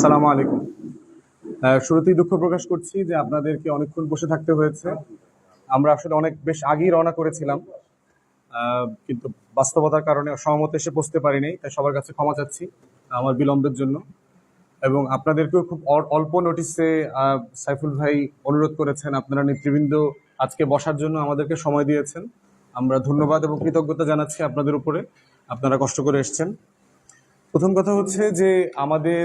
আসসালামু আলাইকুম। শুরুতেই দুঃখ প্রকাশ করছি যে আপনাদেরকে অনেকক্ষণ বসে থাকতে হয়েছে। আমরা আসলে অনেক বেশ আগেই রওনা করেছিলাম। কিন্তু বাস্তবতার কারণে সহমত এসে পৌঁছতে পারিনি, তাই সবার কাছে ক্ষমা চাচ্ছি আমার বিলম্বের জন্য। এবং আপনাদেরকেও খুব অল- অল্প নোটিসে সাইফুল ভাই অনুরোধ করেছেন, আপনারা নেতৃবৃন্দ আজকে বসার জন্য আমাদেরকে সময় দিয়েছেন। আমরা ধন্যবাদ এবং কৃতজ্ঞতা জানাচ্ছি আপনাদের উপরে। আপনারা কষ্ট করে এসেছেন। প্রথম কথা হচ্ছে যে আমাদের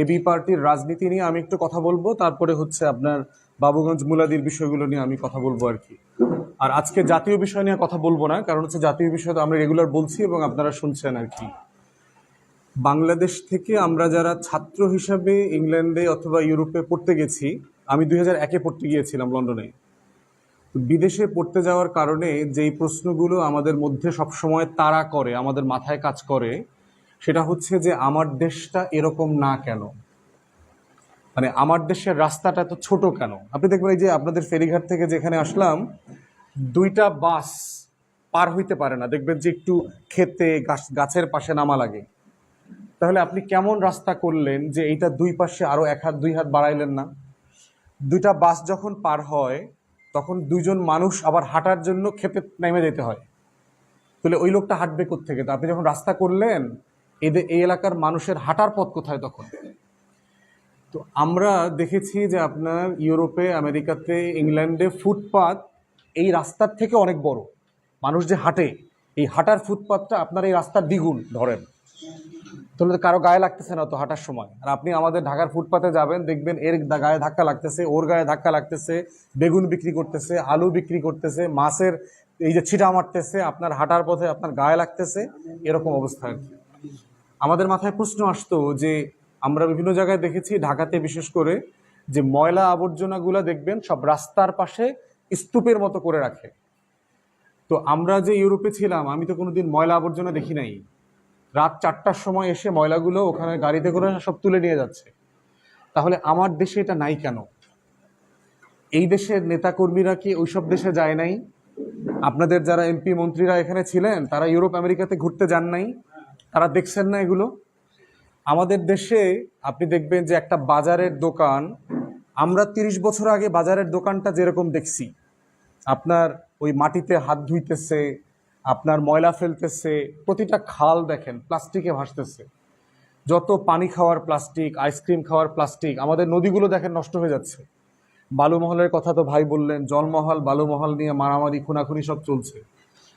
এবি পার্টির রাজনীতি নিয়ে আমি একটু কথা বলব, তারপরে হচ্ছে আপনার বাবুগঞ্জ মুলাদির বিষয়গুলো নিয়ে আমি কথা বলব আর কি। আর আজকে জাতীয় বিষয় নিয়ে কথা বলব না, কারণ হচ্ছে জাতীয় বিষয় তো আমরা রেগুলার বলছি এবং আপনারা শুনছেন আর কি। বাংলাদেশ থেকে আমরা যারা ছাত্র হিসাবে ইংল্যান্ডে অথবা ইউরোপে পড়তে গেছি, আমি দুই হাজার একে পড়তে গিয়েছিলাম লন্ডনে। বিদেশে পড়তে যাওয়ার কারণে যেই প্রশ্নগুলো আমাদের মধ্যে সবসময় তাড়া করে, আমাদের মাথায় কাজ করে সেটা হচ্ছে যে আমার দেশটা এরকম না কেন? মানে আমার দেশের রাস্তাটা তো ছোট কেন? আপনি দেখবেন এই যে আপনাদের ফেরিঘাট থেকে যেখানে আসলাম, দুইটা বাস পার হইতে পারে না। দেখবেন যে একটু খেতে, গাছ- গাছের পাশে নামা লাগে। তাহলে আপনি কেমন রাস্তা করলেন যে এইটা দুই পাশে আরও এক হাত, দুই হাত বাড়াইলেন না? দুইটা বাস যখন পার হয়, তখন দুইজন মানুষ আবার হাঁটার জন্য খেপে নেমে যেতে হয়। তাহলে ওই লোকটা হাঁটবে থেকে তো আপনি যখন রাস্তা করলেন এদের এই এলাকার মানুষের হাঁটার পথ কোথায় তখন? তো আমরা দেখেছি যে আপনার ইউরোপে, আমেরিকাতে, ইংল্যান্ডে ফুটপাত এই রাস্তার থেকে অনেক বড়। মানুষ যে হাঁটে, এই হাঁটার ফুটপাতটা আপনার এই রাস্তার দ্বিগুণ ধরেন। তাহলে তো কারও গায়ে লাগতেছে না তো হাঁটার সময়। আর আপনি আমাদের ঢাকার ফুটপাতে যাবেন, দেখবেন এর গায়ে ধাক্কা লাগতেছে, ওর গায়ে ধাক্কা লাগতেছে, বেগুন বিক্রি করতেছে, আলু বিক্রি করতেছে, মাছের এই যে ছিটা মারতেছে, আপনার হাঁটার পথে আপনার গায়ে লাগতেছে, এরকম অবস্থা আর কি। আমাদের মাথায় প্রশ্ন আসতো যে আমরা বিভিন্ন জায়গায় দেখেছি, ঢাকাতে বিশেষ করে, যে ময়লা আবর্জনাগুলো দেখবেন সব রাস্তার পাশে স্তূপের মতো করে রাখে। তো আমরা যে ইউরোপে ছিলাম, আমি তো কোনোদিন ময়লা আবর্জনা দেখি নাই। রাত চারটার সময় এসে ময়লাগুলো ওখানে গাড়িতে করে সব তুলে নিয়ে যাচ্ছে। তাহলে আমার দেশে এটা নাই কেন? এই দেশের নেতাকর্মীরা কি ওইসব দেশে যায় নাই? আপনাদের যারা এমপি মন্ত্রীরা এখানে ছিলেন, তারা ইউরোপ, আমেরিকাতে ঘুরতে যান নাই? তারা দেখছেন না এগুলো? আমাদের দেশে আপনি দেখবেন যে একটা বাজারের দোকান, আমরা তিরিশ বছর আগে বাজারের দোকানটা যেরকম দেখছি, আপনার ওই মাটিতে হাত ধুইতেছে, আপনার ময়লা ফেলতেছে, প্রতিটা খাল দেখেন, প্লাস্টিকে ভাসতেছে। যত পানি খাওয়ার প্লাস্টিক, আইসক্রিম খাওয়ার প্লাস্টিক, আমাদের নদীগুলো দেখেন নষ্ট হয়ে যাচ্ছে। বালুমহলের কথা তো ভাই বললেন, জলমহল, বালুমহল নিয়ে মারামারি, খুনাখুনি সব চলছে।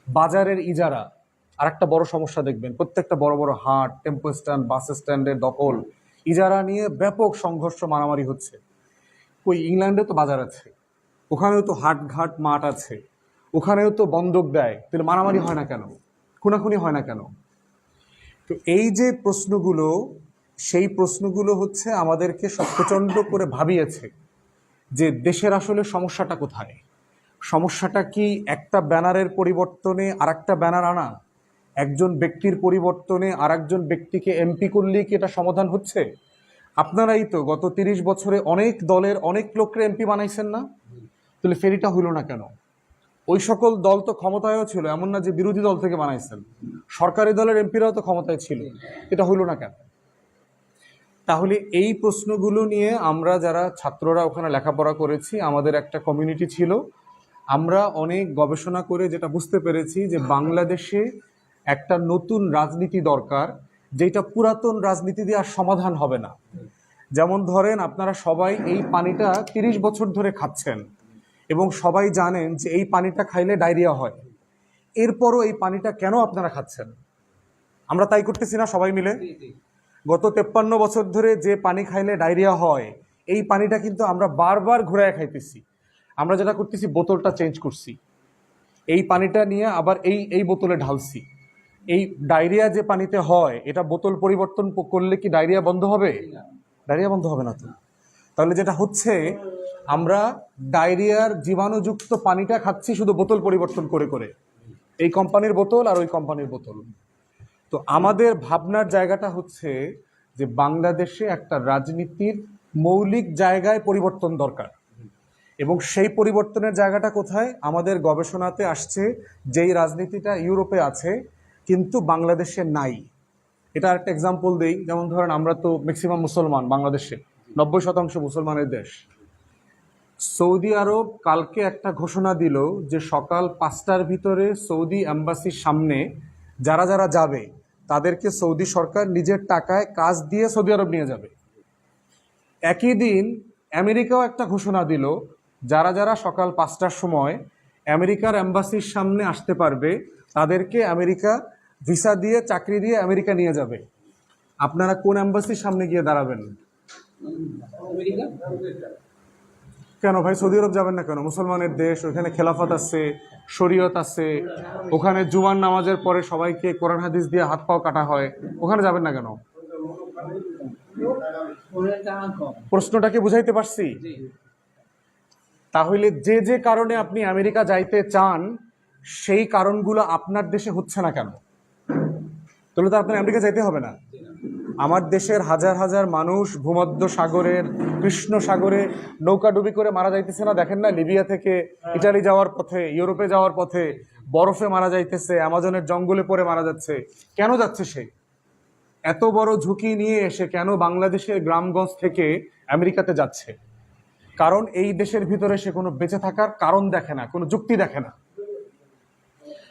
বাজারের ইজারা আর একটা বড় সমস্যা দেখবেন, প্রত্যেকটা বড় বড় হাট টেম্পো স্ট্যান্ড, বাস স্ট্যান্ডের দখল, ইজারা নিয়ে ব্যাপক সংঘর্ষ, মারামারি হচ্ছে। ওই ইংল্যান্ডে তো বাজার আছে, ওখানেও তো হাট ঘাট মাঠ আছে, ওখানেও তো বন্ধক দেয়, তাহলে মারামারি হয় না কেন? খুনাখুনি হয় না কেন? তো এই যে প্রশ্নগুলো, সেই প্রশ্নগুলো হচ্ছে আমাদেরকে সব প্রচণ্ড করে ভাবিয়েছে যে দেশের আসলে সমস্যাটা কোথায়? সমস্যাটা কি একটা ব্যানারের পরিবর্তনে আর একটা ব্যানার আনা? একজন ব্যক্তির পরিবর্তনে আর একজন ব্যক্তিকে এমপি করলেই কি এটা সমাধান হচ্ছে? আপনারাই তো গত তিরিশ বছরে অনেক দলের অনেক লোককে এমপি বানাইছেন না? তাহলে ফেরিটা হইল না কেন? ওই সকল দল তো ক্ষমতায়ও ছিল, এমন না যে বিরোধী দল থেকে বানাইছেন। সরকারি দলের এমপিরাও তো ক্ষমতায় ছিল, এটা হইল না কেন? তাহলে এই প্রশ্নগুলো নিয়ে আমরা যারা ছাত্ররা ওখানে লেখাপড়া করেছি, আমাদের একটা কমিউনিটি ছিল। আমরা অনেক গবেষণা করে যেটা বুঝতে পেরেছি যে বাংলাদেশে একটা নতুন রাজনীতি দরকার যেটা পুরাতন রাজনীতি দিয়ে আর সমাধান হবে না। যেমন ধরেন আপনারা সবাই এই পানিটা তিরিশ বছর ধরে খাচ্ছেন এবং সবাই জানেন যে এই পানিটা খাইলে ডায়রিয়া হয়। এরপরও এই পানিটা কেন আপনারা খাচ্ছেন? আমরা তাই করতেছি না সবাই মিলে? গত তেপ্পান্ন বছর ধরে যে পানি খাইলে ডায়রিয়া হয় এই পানিটা কিন্তু আমরা বারবার ঘুরায় খাইতেছি। আমরা যেটা করতেছি বোতলটা চেঞ্জ করছি। এই পানিটা নিয়ে আবার এই এই বোতলে ঢালছি। এই ডায়রিয়া যে পানিতে হয়, এটা বোতল পরিবর্তন করলে কি ডায়রিয়া বন্ধ হবে? ডায়রিয়া বন্ধ হবে না তো। তাহলে যেটা হচ্ছে, আমরা ডায়রিয়ার জীবাণুযুক্ত পানিটা খাচ্ছি শুধু বোতল পরিবর্তন করে করে। এই কোম্পানির বোতল আর ওই কোম্পানির বোতল। তো আমাদের ভাবনার জায়গাটা হচ্ছে যে বাংলাদেশে একটা রাজনীতির মৌলিক জায়গায় পরিবর্তন দরকার। এবং সেই পরিবর্তনের জায়গাটা কোথায়? আমাদের গবেষণাতে আসছে, যেই রাজনীতিটা ইউরোপে আছে কিন্তু বাংলাদেশে নাই। এটা একটা এক্সাম্পল দেই। যেমন ধরেন আমরা তো ম্যাক্সিমাম মুসলমান বাংলাদেশে, নব্বই শতাংশ মুসলমানের দেশ। সৌদি আরব কালকে একটা ঘোষণা দিল যে সকাল পাঁচটার ভিতরে সৌদি অ্যাম্বাসির সামনে যারা যারা যাবে, তাদেরকে সৌদি সরকার নিজের টাকায় কাজ দিয়ে সৌদি আরব নিয়ে যাবে। একই দিন আমেরিকাও একটা ঘোষণা দিল, যারা যারা সকাল পাঁচটার সময় আমেরিকার অ্যাম্বাসির সামনে আসতে পারবে, তাদেরকে আমেরিকা ভিসা দিয়ে চাকরি দিয়ে আমেরিকা নিয়ে যাবে। আপনারা কোন অ্যাম্বাসির সামনে গিয়ে দাঁড়াবেন? কেন ভাই, সৌদি আরব যাবেন না কেন? মুসলমানের দেশ, ওখানে খেলাফত আছে, শরীয়ত আছে, ওখানে জুমার নামাজের পরে সবাইকে কোরআন হাদিস দিয়ে হাত পাও কাটা হয়, ওখানে যাবেন না কেন? প্রশ্নটাকে বুঝাইতে পারছি? তাহলে যে যে কারণে আপনি আমেরিকা যাইতে চান, সেই কারণগুলো আপনার দেশে হচ্ছে না কেন? তাহলে তো আপনার আমেরিকা যাইতে হবে না। আমার দেশের হাজার হাজার মানুষ ভূমধ্য সাগরের, কৃষ্ণ সাগরে নৌকাডুবি করে মারা যাইতেছে না। দেখেন না, লিবিয়া থেকে ইটালি যাওয়ার পথে, ইউরোপে যাওয়ার পথে বরফে মারা যাইতেছে অ্যামাজনের জঙ্গলে পড়ে মারা যাচ্ছে। কেন যাচ্ছে সে? এত বড় ঝুঁকি নিয়ে এসে কেন বাংলাদেশের গ্রামগঞ্জ থেকে আমেরিকাতে যাচ্ছে? কারণ এই দেশের ভিতরে সে কোনো বেঁচে থাকার কারণ দেখে না, কোনো যুক্তি দেখে না।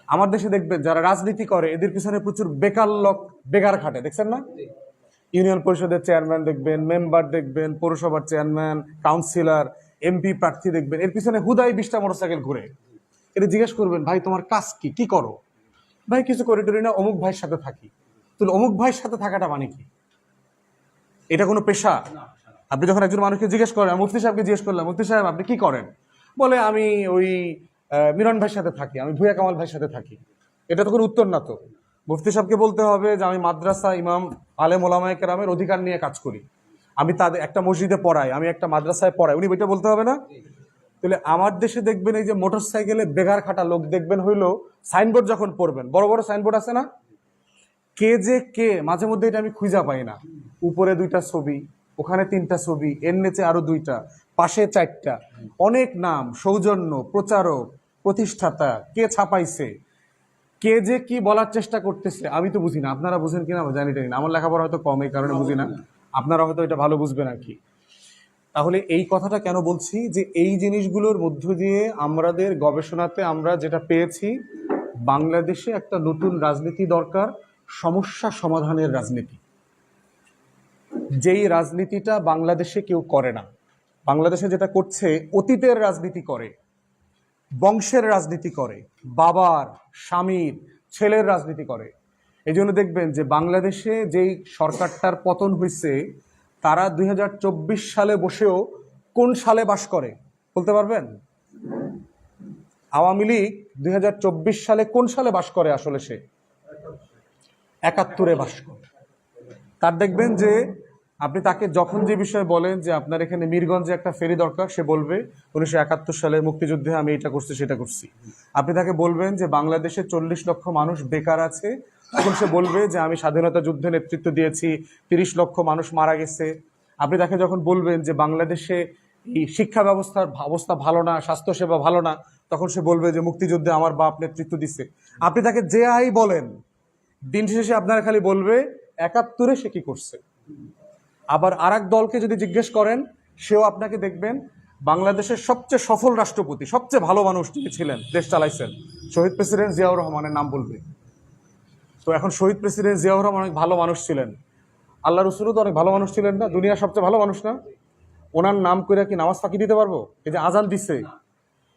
আমার দেশে দেখবেন যারা রাজনীতি করে এদের পিছনে প্রচুর বেকার লোক বেকার খাটে দেখছেন না? ইউনিয়ন পরিষদের চেয়ারম্যান দেখবেন মেম্বার দেখবেন পৌরসভার চেয়ারম্যান কাউন্সিলর এমপি প্রার্থী দেখবেন এর পিছনে হুদাই বিশটা মোটরসাইকেল ঘুরে। এটা জিজ্ঞেস করবেন ভাই তোমার কাজ কি? কি করো? ভাই কিছু করে টরি না অমুক ভাইয়ের সাথে থাকি। তাহলে অমুক ভাইয়ের সাথে থাকাটা মানে কি? এটা কোনো পেশা? আপনি যখন একজন মানুষকে জিজ্ঞেস করেন মুফতি সাহেবকে জিজ্ঞেস করলাম মুফতি সাহেব আপনি কি করেন? বলে আমি ওই মিরন ভাইয়ের সাথে থাকি, আমি ভুয়া কামাল ভাইয়ের সাথে থাকি। এটা তো কোনো উত্তর না তো। মুফতি সাহেবকে বলতে হবে যে, আমি মাদ্রাসা ইমাম, আলেম, ওলামায় কেরামের অধিকার নিয়ে কাজ করি। আমি তাদের, একটা মসজিদে পড়াই, আমি একটা মাদ্রাসায় পড়াই। উনি বইটা বলতে হবে না? তাহলে আমার দেশে দেখবেন এই যে মোটর সাইকেলে বেগার খাটা লোক দেখবেন হইল সাইনবোর্ড যখন পড়বেন, বড় বড় সাইনবোর্ড আছে না? কে যে কে, মাঝে মধ্যে এটা আমি খুঁজা পাই না। উপরে দুইটা ছবি, ওখানে তিনটা ছবি, এর নিচে আরও দুইটা। পাশে চারটা। অনেক নাম সৌজন্য প্রচারক প্রতিষ্ঠাতা কে ছাপাইছে কে যে কি বলার চেষ্টা করতেছে আমি তো বুঝি না। আপনারা বুঝেন কিনা জানি টানি না। আমার লেখাপড়া হয়তো কম এই কারণে বুঝি না। আপনারা হয়তো এটা ভালো বুঝবেন আর কি। তাহলে এই কথাটা কেন বলছি? যে এই জিনিসগুলোর মধ্য দিয়ে আমাদের গবেষণাতে আমরা যেটা পেয়েছি বাংলাদেশে একটা নতুন রাজনীতি দরকার সমস্যা সমাধানের রাজনীতি। যেই রাজনীতিটা বাংলাদেশে কেউ করে না। বাংলাদেশে যেটা করছে, অতীতের রাজনীতি করে, বংশের রাজনীতি করে, বাবার, স্বামীর, ছেলের রাজনীতি করে। এই জন্য দেখবেন যে বাংলাদেশে যেই সরকারটার পতন হয়েছে তারা দুই হাজার চব্বিশ সালে বসেও কোন সালে বাস করে, বলতে পারবেন? আওয়ামী লীগ দুই হাজার চব্বিশ সালে কোন সালে বাস করে আসলে সে? একাত্তরে বাস করে। তার দেখবেন যে আপনি তাকে যখন যে বিষয়ে বলেন যে আপনার এখানে মিরগঞ্জে একটা ফেরি দরকার, সে বলবে, উনিশশো একাত্তর সালে মুক্তিযুদ্ধে আমি এটা করছি, সেটা করছি। আপনি তাকে বলবেন যে বাংলাদেশে চল্লিশ লক্ষ মানুষ বেকার আছে, তখন সে বলবে যে আমি স্বাধীনতা যুদ্ধে নেতৃত্ব দিয়েছি, তিরিশ লক্ষ মানুষ মারা গেছে। আপনি তাকে যখন বলবেন যে বাংলাদেশে এই শিক্ষা ব্যবস্থার অবস্থা ভালো না, স্বাস্থ্যসেবা ভালো না, তখন সে বলবে যে মুক্তিযুদ্ধে আমার বাপ নেতৃত্ব দিছে। আপনি তাকে যে আই বলেন, দিন শেষে আপনারা খালি বলবে, একাত্তরে সে কি করছে? আবার আর দলকে যদি জিজ্ঞেস করেন, সেও আপনাকে দেখবেন বাংলাদেশের সবচেয়ে সফল রাষ্ট্রপতি, সবচেয়ে ভালো মানুষ যিনি ছিলেন, দেশ চালাইছেন, শহীদ প্রেসিডেন্ট জিয়াউর রহমানের নাম বলবে। তো এখন শহীদ প্রেসিডেন্ট জিয়াউর রহমান অনেক ভালো মানুষ ছিলেন। আল্লাহ রসুলও তো অনেক ভালো মানুষ ছিলেন না, দুনিয়ার সবচেয়ে ভালো মানুষ না। ওনার নাম করে কি নামাজ ফাঁকি দিতে পারব? এই যে আজান দিচ্ছে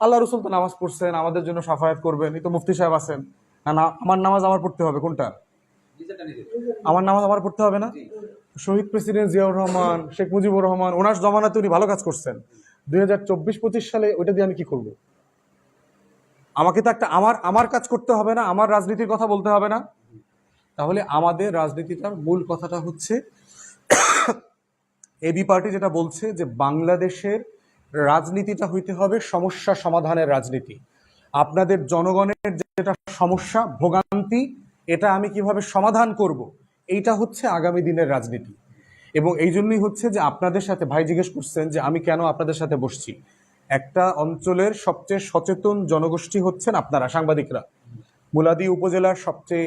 আল্লাহ রসুল তো নামাজ পড়ছেন, আমাদের জন্য সাফায়াত করবেন, এই তো মুফতি সাহেব আছেন। না না, আমার নামাজ আমার পড়তে হবে, কোনটা? আমার নামাজ আমার পড়তে হবে না? শহীদ প্রেসিডেন্ট জিয়াউর রহমান, শেখ মুজিবুর রহমান, ওনার জমানাতে উনি ভালো কাজ করছেন। দুই হাজার চব্বিশ পঁচিশ সালে ওইটা দিয়ে আমি কি করব? আমাকে তো একটা, আমার আমার কাজ করতে হবে না, আমার রাজনীতির কথা বলতে হবে না। তাহলে আমাদের রাজনীতিটার মূল কথাটা হচ্ছে এবি পার্টি যেটা বলছে যে বাংলাদেশের রাজনীতিটা হইতে হবে সমস্যা সমাধানের রাজনীতি। আপনাদের জনগণের যেটা সমস্যা, ভোগান্তি, এটা আমি কীভাবে সমাধান করব? এইটা হচ্ছে আগামী দিনের রাজনীতি। এবং এই জন্যই হচ্ছে যে আপনাদের সাথে, ভাই জিজ্ঞেস করছেন যে আমি কেন আপনাদের সাথে বসছি। একটা অঞ্চলের সবচেয়ে সচেতন জনগোষ্ঠী হচ্ছেন আপনারা, সাংবাদিকরা। মুলাদি উপজেলার সবচেয়ে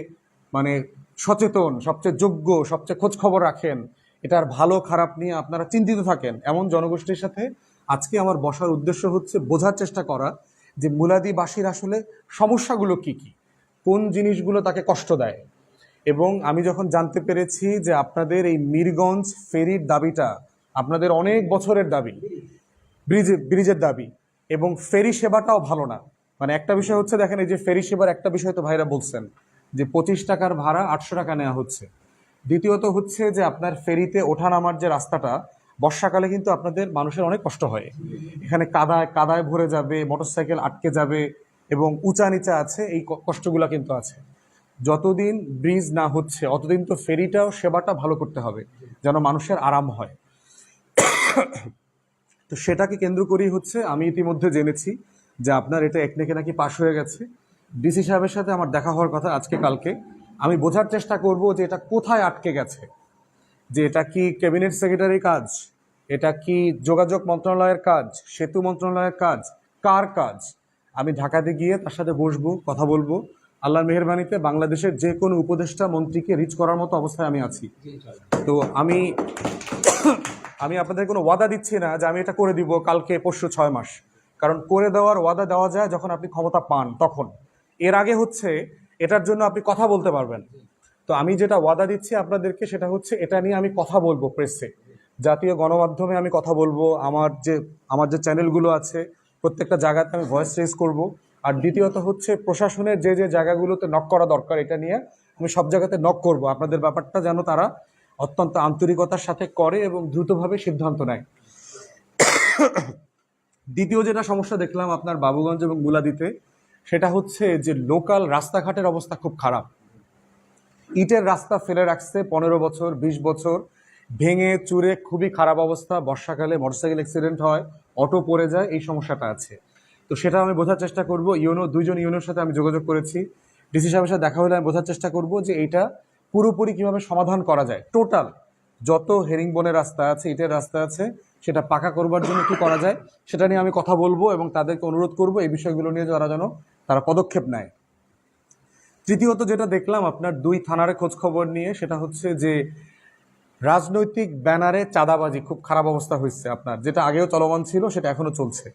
মানে সচেতন, সবচেয়ে যোগ্য, সবচেয়ে খোঁজ খবর রাখেন। এটার ভালো, খারাপ নিয়ে আপনারা চিন্তিত থাকেন। এমন জনগোষ্ঠীর সাথে আজকে আমার বসার উদ্দেশ্য হচ্ছে বোঝার চেষ্টা করা যে মুলাদিবাসীর আসলে সমস্যাগুলো কি কি? কোন জিনিসগুলো তাকে কষ্ট দেয়? এবং আমি যখন জানতে পেরেছি যে আপনাদের এই মিরগঞ্জ ফেরির দাবিটা আপনাদের অনেক বছরের দাবি, ব্রিজ, ব্রিজের দাবি এবং ফেরি সেবাটাও ভালো না। মানে একটা বিষয় হচ্ছে দেখেন, এই যে ফেরি সেবার একটা বিষয় তো ভাইরা বলছেন, যে পঁচিশ টাকার ভাড়া আটশো টাকা নেওয়া হচ্ছে। দ্বিতীয়ত হচ্ছে যে আপনার ফেরিতে ওঠা নামার যে রাস্তাটা, বর্ষাকালে কিন্তু আপনাদের মানুষের অনেক কষ্ট হয়। এখানে কাদায় কাদায় ভরে যাবে, মোটরসাইকেল আটকে যাবে এবং উঁচা নিচা আছে, এই কষ্টগুলা কিন্তু আছে। যতদিন ব্রিজ না হচ্ছে, অতদিন তো ফেরিটাও, সেবাটা ভালো করতে হবে, যেন মানুষের আরাম হয়। তো সেটাকে কেন্দ্র করেই হচ্ছে, আমি ইতিমধ্যে জেনেছি যে আপনার এটা একনেকে নাকি পাশ হয়ে গেছে। ডিসি সাহেবের সাথে আমার দেখা হওয়ার কথা আজকে, কালকে। আমি বোঝার চেষ্টা করব যে এটা কোথায় আটকে গেছে, যে এটা কি ক্যাবিনেট সেক্রেটারির কাজ, এটা কি যোগাযোগ মন্ত্রণালয়ের কাজ, সেতু মন্ত্রণালয়ের কাজ, কার কাজ? আমি ঢাকাতে গিয়ে তার সাথে বসবো, কথা বলব। আল্লাহর মেহরবানিতে বাংলাদেশের যে কোনো উপদেষ্টা মন্ত্রীকে রিচ করার মতো অবস্থায় আমি আছি। তো আমি আমি আপনাদের কোনো ওয়াদা দিচ্ছি না যে আমি এটা করে দিব কালকে পরশু ছয় মাস। কারণ করে দেওয়ার ওয়াদা দেওয়া যায় যখন আপনি ক্ষমতা পান তখন। এর আগে হচ্ছে এটার জন্য আপনি কথা বলতে পারবেন। তো আমি যেটা ওয়াদা দিচ্ছি আপনাদেরকে সেটা হচ্ছে এটা নিয়ে আমি কথা বলব প্রেসে জাতীয় গণমাধ্যমে আমি কথা বলব আমার যে আমার যে চ্যানেলগুলো আছে প্রত্যেকটা জায়গাতে আমি ভয়েস রেজ করব। আর দ্বিতীয়ত হচ্ছে প্রশাসনের যে যে জায়গাগুলোতে নক করা দরকার এটা নিয়ে আমি সব জায়গাতে নক করব। আপনাদের ব্যাপারটা যেন তারা অত্যন্ত আন্তরিকতার সাথে করে এবং দ্রুতভাবে সিদ্ধান্ত নেয়। দ্বিতীয় যেটা সমস্যা দেখলাম আপনার বাবুগঞ্জ এবং মুলাদিতে সেটা হচ্ছে যে লোকাল রাস্তাঘাটের অবস্থা খুব খারাপ। ইটের রাস্তা ফেলে রাখছে পনেরো বছর, বিশ বছর, ভেঙে চুরে খুবই খারাপ অবস্থা। বর্ষাকালে মোটরসাইকেল অ্যাক্সিডেন্ট হয়, অটো পড়ে যায়, এই সমস্যাটা আছে। তো সেটা আমি বোঝার চেষ্টা করব। ইউনো, দুইজন ইউনোর সাথে আমি যোগাযোগ করেছি। ডিসি সাহেবের সাথে দেখা হলে আমি বোঝার চেষ্টা করব যে এটা পুরোপুরি কীভাবে সমাধান করা যায়। টোটাল যত হেরিংবনের রাস্তা আছে, ইটের রাস্তা আছে, সেটা পাকা করবার জন্য কি করা যায়, সেটা নিয়ে আমি কথা বলব এবং তাদেরকে অনুরোধ করব এই বিষয়গুলো নিয়ে যারা যেন তারা পদক্ষেপ নেয়। তৃতীয়ত যেটা দেখলাম আপনার দুই থানার খোঁজ খবর নিয়ে, সেটা হচ্ছে যে রাজনৈতিক ব্যানারে চাঁদাবাজি, খুব খারাপ অবস্থা হয়েছে আপনার। যেটা আগেও চলমান ছিল, সেটা এখনও চলছে।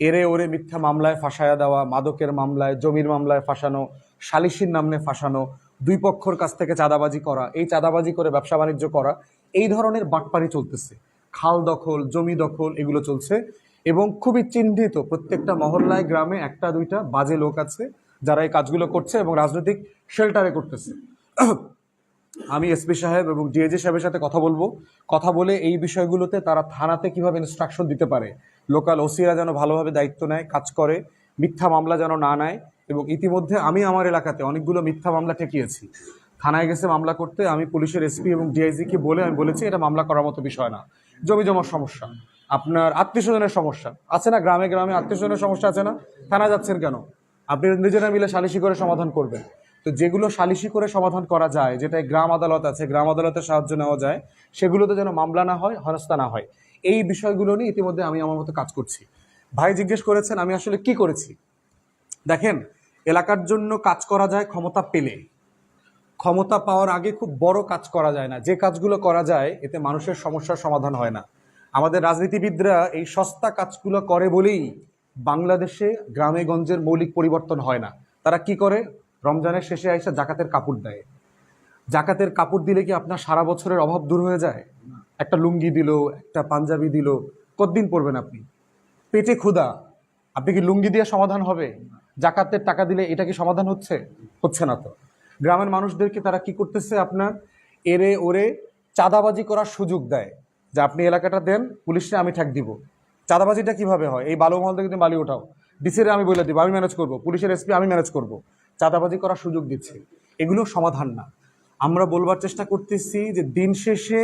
এরে ওরে মিথ্যা মামলায় ফাঁসায়া দেওয়া, মাদকের মামলায়, জমির মামলায় ফাঁসানো, সালিসির নামে ফাঁসানো, দুই পক্ষর কাছ থেকে চাঁদাবাজি করা, এই চাঁদাবাজি করে ব্যবসা বাণিজ্য করা, এই ধরনের বাটপারি চলতেছে। খাল দখল, জমি দখল, এগুলো চলছে এবং খুবই চিহ্নিত প্রত্যেকটা মহল্লায়, গ্রামে একটা দুইটা বাজে লোক আছে যারা এই কাজগুলো করছে এবং রাজনৈতিক শেল্টারে করতেছে। আমি এসপি সাহেব এবং ডিএজি সাহেবের সাথে কথা বলব। কথা বলে এই বিষয়গুলোতে তারা থানাতে কীভাবে ইনস্ট্রাকশন দিতে পারে। লোকাল ওসিরা যেন ভালোভাবে দায়িত্ব নেয়, কাজ করে, মিথ্যা মামলা যেন না নেয় এবং ইতিমধ্যে আমি আমার এলাকাতে অনেকগুলো মিথ্যা মামলা ঠেকিয়েছি। থানায় গেছে মামলা করতে আমি পুলিশের এসপি এবং ডিআইজিকে বলে আমি বলেছি, এটা মামলা করার মতো বিষয় না। জমি জমার সমস্যা, আপনার আত্মীয় স্বজনের সমস্যা, আছে না গ্রামে গ্রামে আত্মীয় স্বজনের সমস্যা আছে না? থানা যাচ্ছেন কেন? আপনি নিজেরা মিলে সালিশি করে সমাধান করবেন। তো যেগুলো সালিশি করে সমাধান করা যায় যেটা গ্রাম আদালত আছে, গ্রাম আদালতের সাহায্য নেওয়া যায়, সেগুলোতে যেন মামলা না হয় হনস্তা না হয়। এই বিষয়গুলো নিয়ে ইতিমধ্যে আমি আমার মতো কাজ করছি। ভাই জিজ্ঞেস করেছেন, আমি আসলে কি করেছি? দেখেন, এলাকার জন্য কাজ করা যায় ক্ষমতা পেলে। ক্ষমতা পাওয়ার আগে খুব বড় কাজ করা যায় না। যে কাজগুলো করা যায়, এতে মানুষের সমস্যার সমাধান হয় না। আমাদের রাজনীতিবিদরা এই সস্তা কাজগুলো করে বলেই বাংলাদেশে গ্রামে গঞ্জের মৌলিক পরিবর্তন হয় না। তারা কি করে? রমজানের শেষে আইসা জাকাতের কাপড় দেয়। জাকাতের কাপড় দিলে কি আপনার সারা বছরের অভাব দূর হয়ে যায়? একটা লুঙ্গি দিল, একটা পাঞ্জাবি দিল, কতদিন পরবেন আপনি? পেটে ক্ষুধা, আপনি কি লুঙ্গি দিয়ে সমাধান হবে? জাকাতের টাকা দিলে এটা কি সমাধান হচ্ছে? হচ্ছে না তো। গ্রামের মানুষদেরকে তারা কি করতেছে আপনার? এরে ওরে চাঁদাবাজি করার সুযোগ দেয়। যে আপনি এলাকাটা দেন, পুলিশে আমি ঠ্যাক দিব। চাঁদাবাজিটা কীভাবে হয়? এই বালু মহল থেকে তুমি বালি ওঠাও। ডিসিরে আমি বলে দিব, আমি ম্যানেজ করব। পুলিশের এসপি, আমি ম্যানেজ করব। চাঁদাবাজি করার সুযোগ দিচ্ছে। এগুলো সমাধান না। আমরা বলবার চেষ্টা করতেছি যে দিন শেষে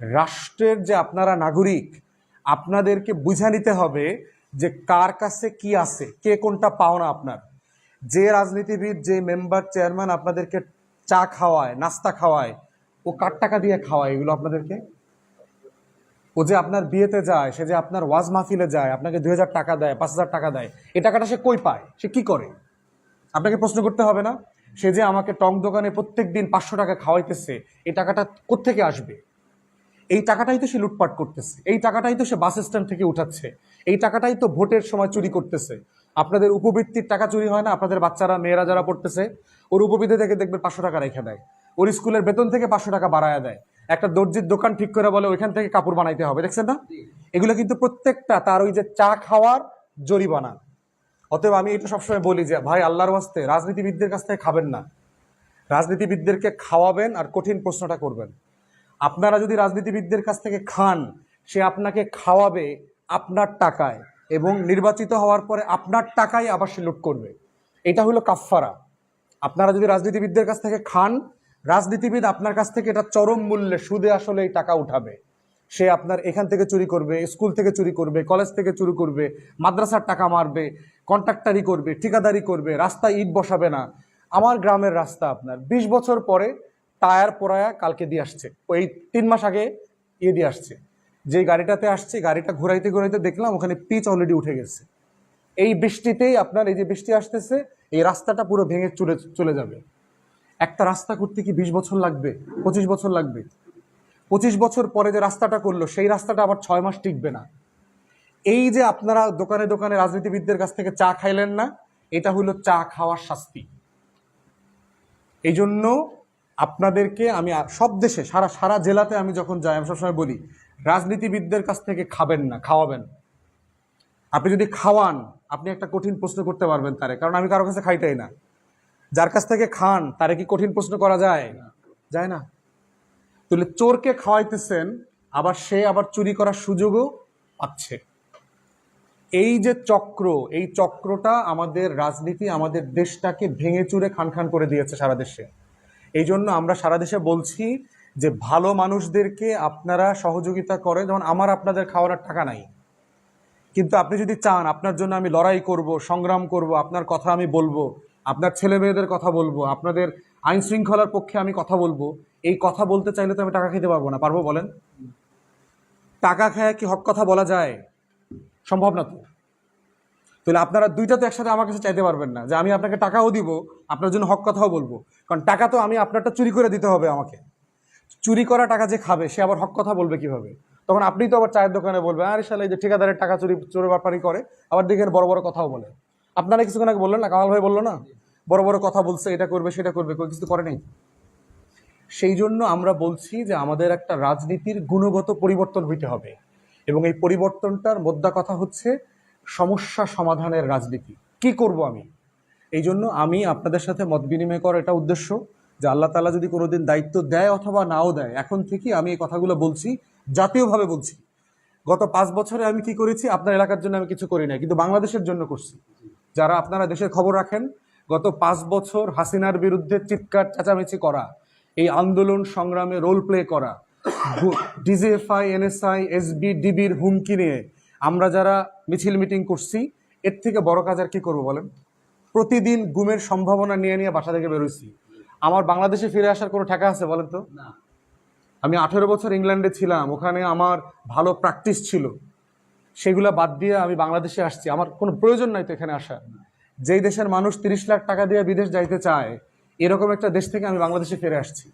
রাষ্ট্রের যে আপনারা নাগরিক, আপনাদেরকে বুঝা নিতে হবে যে কার কাছে কি আছে, কে কোনটা পাওনা আপনার। যে রাজনীতিবিদ, যে মেম্বার, চেয়ারম্যান আপনাদেরকে চা খাওয়ায়, নাস্তা খাওয়ায়, ও কার টাকা দিয়ে খাওয়ায় এগুলো আপনাদেরকে? ও যে আপনার বিয়েতে যায়, সে যে আপনার ওয়াজ মাহফিলে যায়, আপনাকে দুই হাজার টাকা দেয়, পাঁচ হাজার টাকা দেয় এই টাকাটা সে কই পায়? সে কি করে? আপনাকে প্রশ্ন করতে হবে না, সে যে আমাকে টং দোকানে প্রত্যেক দিন পাঁচশো টাকা খাওয়াইতেছে, এই টাকাটা কোত্থেকে আসবে? এই টাকাটাই তো সে লুটপাট করতেছে, এই টাকাটাই তো সে বাস স্ট্যান্ড থেকে উঠাচ্ছে, এই টাকাটাই তো ভোটের সময় চুরি করতেছে। আপনাদের উপবৃত্তির টাকা চুরি হয় না, আপনাদের বাচ্চারা, মেয়েরা যারা পড়তেছে, ওর উপবৃত্তি থেকে দেখবেন পাঁচশো টাকা রেখে দেয়, ওর স্কুলের বেতন থেকে পাঁচশো টাকা বাড়ায় দেয়। একটা দর্জির দোকান ঠিক করে বলে ওইখান থেকে কাপড় বানাইতে হবে, দেখছেন না? এগুলো কিন্তু প্রত্যেকটা তার ওই যে চা খাওয়ার জরিমানা। অতএব আমি এটা সবসময় বলি যে, ভাই, আল্লাহর ওয়াস্তে রাজনীতিবিদদের কাছ থেকে খাবেন না। রাজনীতিবিদদেরকে খাওয়াবেন আর কঠিন প্রশ্নটা করবেন। আপনারা যদি রাজনীতিবিদদের কাছ থেকে খান, সে আপনাকে খাওয়াবে আপনার টাকায় এবং নির্বাচিত হওয়ার পরে আপনার টাকায় আবার সে লুট করবে। এটা হলো কাফফারা। আপনারা যদি রাজনীতিবিদদের কাছ থেকে খান, রাজনীতিবিদ আপনার কাছ থেকে এটা চরম মূল্যে সুদে আসলে এই টাকা উঠাবে। সে আপনার এখান থেকে চুরি করবে, স্কুল থেকে চুরি করবে, কলেজ থেকে চুরি করবে, মাদ্রাসার টাকা মারবে, কন্ট্রাক্টারি করবে, ঠিকাদারি করবে, রাস্তায় ইট বসাবে না। আমার গ্রামের রাস্তা আপনার। ২০ বছর পরে টায়ার পোড়ায়া কালকে দিয়ে আসছে। ওই তিন মাস আগে ইয়ে দিয়ে আসছে। যে গাড়িটাতে আসছে, গাড়িটা ঘুরাইতে ঘুরাইতে দেখলাম ওখানে পিচ অলরেডি উঠে গেছে। এই বৃষ্টিতেই আপনার, এই যে বৃষ্টি আসতেছে, এই রাস্তাটা পুরো ভেঙে চলে চলে যাবে। একটা রাস্তা করতে কি বিশ বছর লাগবে, পঁচিশ বছর লাগবে? পঁচিশ বছর পরে যে রাস্তাটা করল, সেই রাস্তাটা আবার ছয় মাস টিকবে না। এই যে আপনারা দোকানে দোকানে রাজনীতিবিদদের কাছ থেকে চা খাইলেন না, এটা হলো চা খাওয়ার শাস্তি। এই জন্য আপনাদেরকে আমি সব দেশে, সারা সারা জেলাতে আমি যখন যাই, আমি সবসময় বলি, রাজনীতিবিদদের কাছ থেকে খাবেন না, খাওয়াবেন। আপনি যদি খাওয়ান, আপনি একটা কঠিন প্রশ্ন করতে পারবেন তারে, কারণ আমি কারও কাছে খাইটাই না। যার কাছ থেকে খান, তারে কি কঠিন প্রশ্ন করা যায়? যায় না। তাহলে চোরকে খাওয়াইতেছেন, আবার সে আবার চুরি করার সুযোগও পাচ্ছে। এই যে চক্র, এই চক্রটা আমাদের রাজনীতি, আমাদের দেশটাকে ভেঙে চুরে খান খান করে দিয়েছে সারা দেশে। এই জন্য আমরা সারা দেশে বলছি যে ভালো মানুষদেরকে আপনারা সহযোগিতা করে যেমন আমার আপনাদের খাওয়ানোর টাকা নাই। কিন্তু আপনি যদি চান, আপনার জন্য আমি লড়াই করব, সংগ্রাম করব, আপনার কথা আমি বলব, আপনার ছেলে মেয়েদের কথা বলব, আপনাদের আইন শৃঙ্খলার পক্ষে আমি কথা বলব। এই কথা বলতে চাইলে তো আমি টাকা খেতে পারব না। পারব বলেন? টাকা খায় কি হক কথা বলা যায়? সম্ভব না তো। তাহলে আপনারা দুইটা তো একসাথে আমার কাছে চাইতে পারবেন না যে আমি আপনাকে টাকাও দিব, আপনার জন্য হক কথাও বলব। কারণ টাকা তো আমি আপনারটা চুরি করে দিতে হবে আমাকে। চুরি করা টাকা যে খাবে, সে আবার হক কথা বলবে কীভাবে? তখন আপনি তো আবার চায়ের দোকানে বলবেন আরে সালে যে ঠিকাদারের টাকা চুরি চোরের ব্যাপারই করে। আবার দেখেন বড় বড় কথাও বলে। আপনারা কিছুক্ষণ আগে বললেন না? কামাল ভাই বলল না? বড় বড় কথা বলছে, এটা করবে, সেটা করবে কেউ কিছু করে নাই। সেই জন্য আমরা বলছি যে আমাদের একটা রাজনীতির গুণগত পরিবর্তন হইতে হবে। এবং এই পরিবর্তনটার মোদ্দা কথা হচ্ছে সমস্যা সমাধানের রাজনীতি। কি করব আমি? এই জন্য আমি আপনাদের সাথে মত বিনিময় করার এটা উদ্দেশ্য যে আল্লাহ তালা যদি কোনোদিন দায়িত্ব দেয় অথবা নাও দেয়, এখন থেকে আমি এই কথাগুলো বলছি, জাতীয়ভাবে বলছি। গত পাঁচ বছরে আমি কি করেছি? আপনার এলাকার জন্য আমি কিছু করি নাই, কিন্তু বাংলাদেশের জন্য করছি। যারা আপনারা দেশের খবর রাখেন গত পাঁচ বছর হাসিনার বিরুদ্ধে চিৎকার চেঁচামেচি করা এই আন্দোলন সংগ্রামে রোল প্লে করা ডিজিএফআই এনএসআই এসবি ডিবির হুমকি নিয়ে আমরা যারা মিছিল মিটিং করছি এর থেকে বড় কাজ আর কি করব বলেন? প্রতিদিন গুমের সম্ভাবনা নিয়ে নিয়ে বাসা থেকে বেরোইছি। আমার বাংলাদেশে ফিরে আসার কোনো ঠেকা আছে বলেন তো? আমি আঠেরো বছর ইংল্যান্ডে ছিলাম ওখানে আমার ভালো প্র্যাকটিস ছিল। সেগুলো বাদ দিয়ে আমি বাংলাদেশে আসছি। আমার কোনো প্রয়োজন নাই তো এখানে আসার। যেই দেশের মানুষ তিরিশ লাখ টাকা দিয়ে বিদেশ যাইতে চায়, এরকম একটা দেশ থেকে আমি বাংলাদেশে ফিরে আসছি।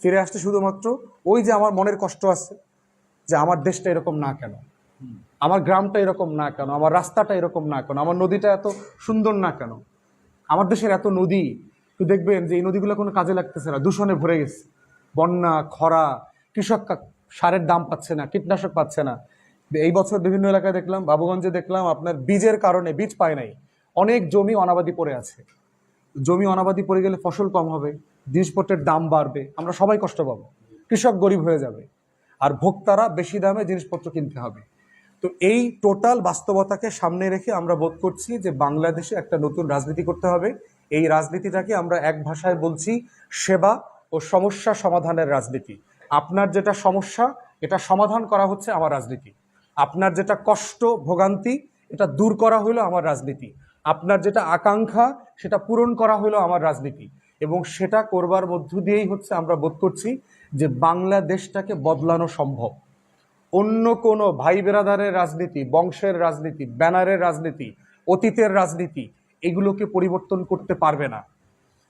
ফিরে আসতে শুধুমাত্র ওই যে আমার মনের কষ্ট আছে যে আমার দেশটা এরকম না কেন? আমার গ্রামটা এরকম না কেন? আমার রাস্তাটা এরকম না কেন? আমার নদীটা এত সুন্দর না কেন? আমার দেশের এত নদী, তো দেখবেন যে এই নদীগুলো কোনো কাজে লাগতেছে না, দূষণে ভরে গেছে। বন্যা, খরা, কৃষক সারের দাম পাচ্ছে না, কীটনাশক পাচ্ছে না। এই বছর বিভিন্ন এলাকায় দেখলাম, বাবুগঞ্জে দেখলাম আপনার বীজের কারণে বীজ পায় নাই। অনেক জমি অনাবাদি পড়ে আছে। জমি অনাবাদি পড়ে গেলে ফসল কম হবে, জিনিসপত্রের দাম বাড়বে, আমরা সবাই কষ্ট পাবো, কৃষক গরিব হয়ে যাবে, আর ভোক্তারা বেশি দামে জিনিসপত্র কিনতে হবে। তো এই টোটাল বাস্তবতাকে সামনে রেখে আমরা বোধ করছি যে বাংলাদেশে একটা নতুন রাজনীতি করতে হবে। এই রাজনীতিটাকে আমরা এক ভাষায় বলছি সেবা ও সমস্যা সমাধানের রাজনীতি। আপনার যেটা সমস্যা, এটা সমাধান করা হচ্ছে আমার রাজনীতি। আপনার যেটা কষ্ট, ভোগান্তি, এটা দূর করা হলো আমার রাজনীতি। আপনার যেটা আকাঙ্ক্ষা, সেটা পূরণ করা হলো আমার রাজনীতি। এবং সেটা করবার মধ্য দিয়েই হচ্ছে আমরা বোধ করছি যে বাংলাদেশটাকে বদলানো সম্ভব। অন্য কোনো ভাই বেরাদারের রাজনীতি, বংশের রাজনীতি, ব্যানারের রাজনীতি, অতীতের রাজনীতি, এগুলোকে পরিবর্তন করতে পারবে না।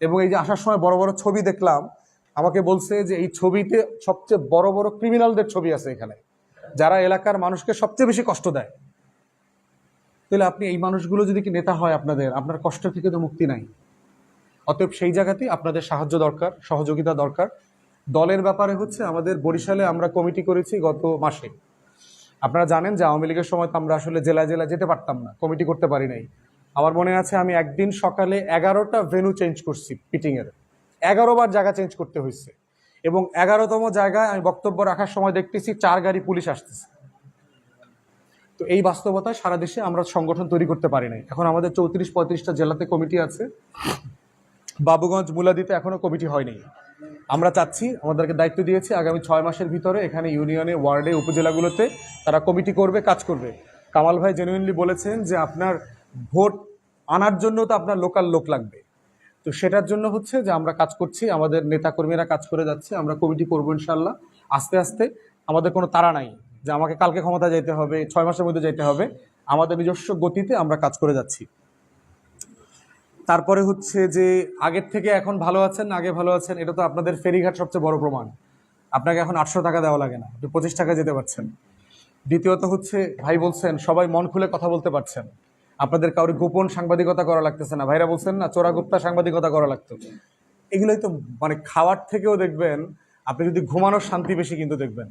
এবং এই যে আসার সময় বড় বড় ছবি দেখলাম, আমাকে বলছে যে এই ছবিতে সবচেয়ে বড় বড় ক্রিমিনালদের ছবি আছে এখানে, যারা এলাকার মানুষকে সবচেয়ে বেশি কষ্ট দেয়। তাহলে আপনি এই মানুষগুলো যদি কি নেতা হয় আপনাদের, আপনার কষ্ট থেকে তো মুক্তি নাই। অতএব সেই জায়গাতেই আপনাদের সাহায্য দরকার, সহযোগিতা দরকার। দলের ব্যাপারে হচ্ছে আমাদের বরিশালে আমরা কমিটি করেছি গত মাসে। আপনারা জানেন যে আওয়ামী লীগের সময় তো আমরা আসলে জেলা জেলা যেতে পারতাম না, কমিটি করতে পারি নাই। আমার মনে আছে আমি একদিন সকালে এগারোটা ভেনু চেঞ্জ করছি পিটিংয়ের এগারো বার জায়গা চেঞ্জ করতে হয়েছে। এবং এগারোতম জায়গায় আমি বক্তব্য রাখার সময় দেখতেছি চার গাড়ি পুলিশ আসতেছে। তো এই বাস্তবতায় সারা দেশে আমরা সংগঠন তৈরি করতে পারি নাই। এখন আমাদের চৌত্রিশ, পঁয়ত্রিশটা জেলাতে কমিটি আছে। বাবুগঞ্জ, মুলাদিতে এখনও কমিটি হয়নি। আমরা চাচ্ছি, আমাদেরকে দায়িত্ব দিয়েছে আগামী ছয় মাসের ভিতরে এখানে ইউনিয়নে, ওয়ার্ডে, উপজেলাগুলোতে তারা কমিটি করবে, কাজ করবে। কামাল ভাই জেনুইনলি বলেছেন যে আপনার ভোট আনার জন্য তো আপনার লোকাল লোক লাগবে। তো সেটার জন্য হচ্ছে যে আমরা কাজ করছি, আমাদের নেতাকর্মীরা কাজ করে যাচ্ছে, আমরা কমিটি করব ইনশাল্লাহ আস্তে আস্তে আমাদের কোনো তাড়া নাই। যে আমাকে কালকে ক্ষমতা যেতে হবে, ছয় মাসের মধ্যে যেতে হবে। আমাদের নিজস্ব গতিতে আমরা কাজ করে যাচ্ছি। তারপরে হচ্ছে যে আগের থেকে এখন ভালো আছেন, আগে ভালো আছেন, এটা তো আপনাদের ফেরিঘাট সবচেয়ে বড় প্রমাণ। আপনাকে এখন আটশো টাকা দেওয়া লাগে না, আপনি পঁচিশ টাকা যেতে পারছেন। দ্বিতীয়ত হচ্ছে, ভাই বলছেন, সবাই মন খুলে কথা বলতে পারছেন। আপনাদের কাউরি গোপন সাংবাদিকতা করা লাগতেছে না। ভাইরা বলছেন, না চোরাগুপ্তা সাংবাদিকতা করা লাগতো। এগুলোই তো মানে খাওয়ার থেকেও দেখবেন, আপনি যদি ঘুমানোর শান্তি বেশি কিন্তু দেখবেন।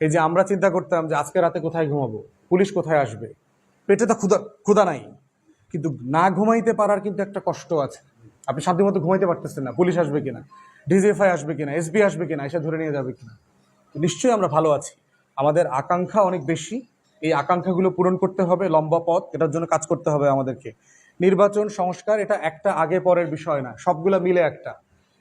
এই যে আমরা চিন্তা করতাম যে আজকে রাতে কোথায় ঘুমাবো? পুলিশ কোথায় আসবে? পেটে তো ক্ষুদা ক্ষুদা নাই। কিন্তু না ঘুমাইতে পারার কিন্তু একটা কষ্ট আছে। আপনি শান্তিমতো ঘুমাইতে পারতেছেন না। পুলিশ আসবে কিনা? ডিজিএফআই আসবে কিনা? এসবি আসবে কিনা? এসে ধরে নিয়ে যাবে কিনা? নিশ্চয়ই আমরা ভালো আছি। আমাদের আকাঙ্ক্ষা অনেক বেশি। এই আকাঙ্ক্ষাগুলো পূরণ করতে হবে, লম্বা পথ। এটার জন্য কাজ করতে হবে আমাদেরকে। নির্বাচন, সংস্কার, এটা একটা আগে পরের বিষয় না। সবগুলো মিলে একটা।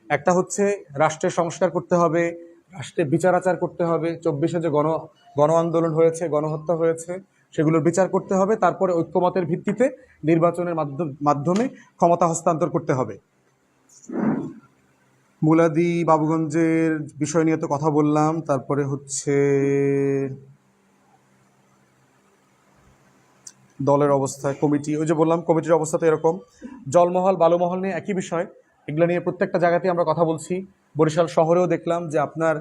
একটা হচ্ছে রাষ্ট্রের সংস্কার করতে হবে রাষ্ট্রে বিচার আচার করতে হবে। চব্বিশে যে গণ গণ আন্দোলন হয়েছে, গণহত্যা হয়েছে, সেগুলোর বিচার করতে হবে। তারপরে ঐক্যমতের ভিত্তিতে নির্বাচনের মাধ্যম- ক্ষমতা হস্তান্তর করতে হবে। মুলাদি বাবুগঞ্জের বিষয় নিয়ে তো কথা বললাম। তারপরে হচ্ছে দলের অবস্থা, কমিটি। ওই যে বললাম, কমিটির অবস্থা তো এরকম। জলমহল, বালুমহল নিয়ে একই বিষয়। এগুলো নিয়ে প্রত্যেকটা জায়গাতেই আমরা কথা বলছি। বরিশাল শহরেও দেখলাম যে আপনার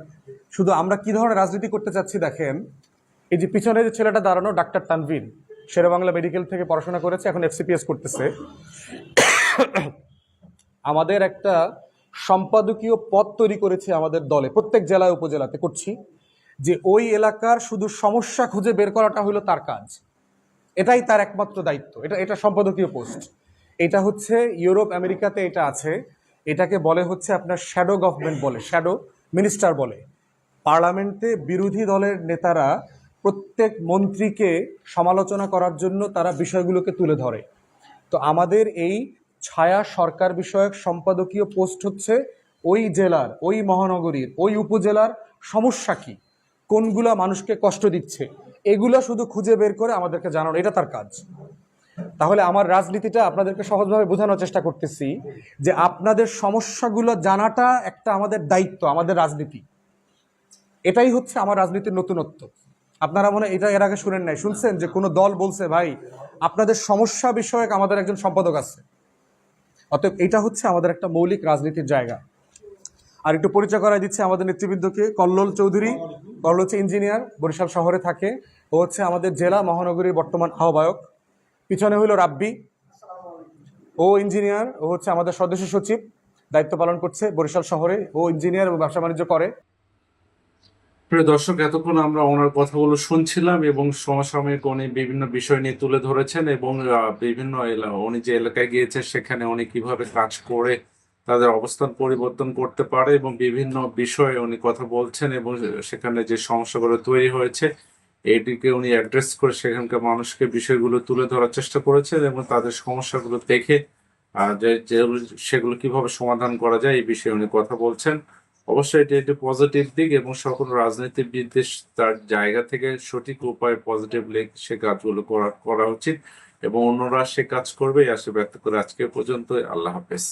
শুধু আমরা কি ধরনের রাজনীতি করতে চাচ্ছি দেখেন, এই যে পিছনে যে ছেলেটা দাঁড়ানো, ডাক্তার তানভীর, শেরেবাংলা মেডিকেল থেকে পড়াশোনা করেছে, এখন এফসিপিএস করতেছে। আমাদের একটা সম্পাদকীয় পদ তৈরি করেছে আমাদের দলে, প্রত্যেক জেলায়, উপজেলাতে করছি, যে ওই এলাকার শুধু সমস্যা খুঁজে বের করাটা হলো তার কাজ। এটাই তার একমাত্র দায়িত্ব, এটা এটা সম্পাদকীয় পোস্ট এটা হচ্ছে ইউরোপ, আমেরিকাতে এটা আছে। এটাকে বলে হচ্ছে আপনার শ্যাডো গভর্নমেন্ট বলে শ্যাডো মিনিস্টার বলে। পার্লামেন্টে বিরোধী দলের নেতারা প্রত্যেক মন্ত্রীকে সমালোচনা করার জন্য তারা বিষয়গুলোকে তুলে ধরে। তো আমাদের এই ছায়া সরকার বিষয়ক সম্পাদকীয় পোস্ট হচ্ছে ওই জেলার, ওই মহানগরীর, ওই উপজেলার সমস্যা কি? কোনগুলা মানুষকে কষ্ট দিচ্ছে? এগুলা শুধু খুঁজে বের করে আমাদেরকে জানানো, এটা তার কাজ। তাহলে আমার রাজনীতিটা আপনাদেরকে সহজভাবে বোঝানোর চেষ্টা করতেছি যে আপনাদের সমস্যাগুলো জানাটা একটা আমাদের দায়িত্ব, আমাদের রাজনীতি। এটাই হচ্ছে আমার রাজনীতির নতুনত্ব। আপনারা মনে এটা এর আগে শুনেন নাই, শুনছেন? যে কোনো দল বলছে, ভাই, আপনাদের সমস্যা বিষয়ক আমাদের একজন সম্পাদক আছে। অতএব এটা হচ্ছে আমাদের একটা মৌলিক রাজনীতির জায়গা। আর একটু পরিচয় করাই দিচ্ছে আমাদের নেতৃবৃন্দকে। কল্লোল চৌধুরী, কল্লোল হচ্ছে ইঞ্জিনিয়ার, বরিশাল শহরে থাকে। ও হচ্ছে আমাদের জেলা মহানগরীর বর্তমান আহ্বায়ক। পিছনে হইল রাব্বি। ও ইঞ্জিনিয়ার, ও হচ্ছে আমাদের সদস্য সচিব, দায়িত্ব পালন করছে বরিশাল শহরে। ও ইঞ্জিনিয়ার এবং ব্যবসা বাণিজ্য করে। প্রিয় দর্শক, এতক্ষণ আমরা ওনার কথাগুলো শুনছিলাম এবং সমসাময়িক উনি বিভিন্ন বিষয় নিয়ে তুলে ধরেছেন এবং বিভিন্ন উনি যে এলাকায় গিয়েছে সেখানে উনি কীভাবে কাজ করে তাদের অবস্থান পরিবর্তন করতে পারে এবং বিভিন্ন বিষয়ে উনি কথা বলছেন এবং সেখানে যে সমস্যাগুলো তৈরি হয়েছে এটিকে উনি অ্যাড্রেস করে সেখানকার মানুষকে বিষয়গুলো তুলে ধরার চেষ্টা করেছেন এবং তাদের সমস্যাগুলো দেখে যেগুলো- সেগুলো কীভাবে সমাধান করা যায় এই বিষয়ে উনি কথা বলছেন। অবশ্যই এটি একটি পজিটিভ দিক এবং সকল রাজনীতিবিদদের তার জায়গা থেকে সঠিক উপায়ে পজিটিভলি সে কাজগুলো করা করা উচিত এবং অন্যরা সে কাজ করবে আশা ব্যক্ত করে আজকে পর্যন্ত আল্লাহ হাফেজ।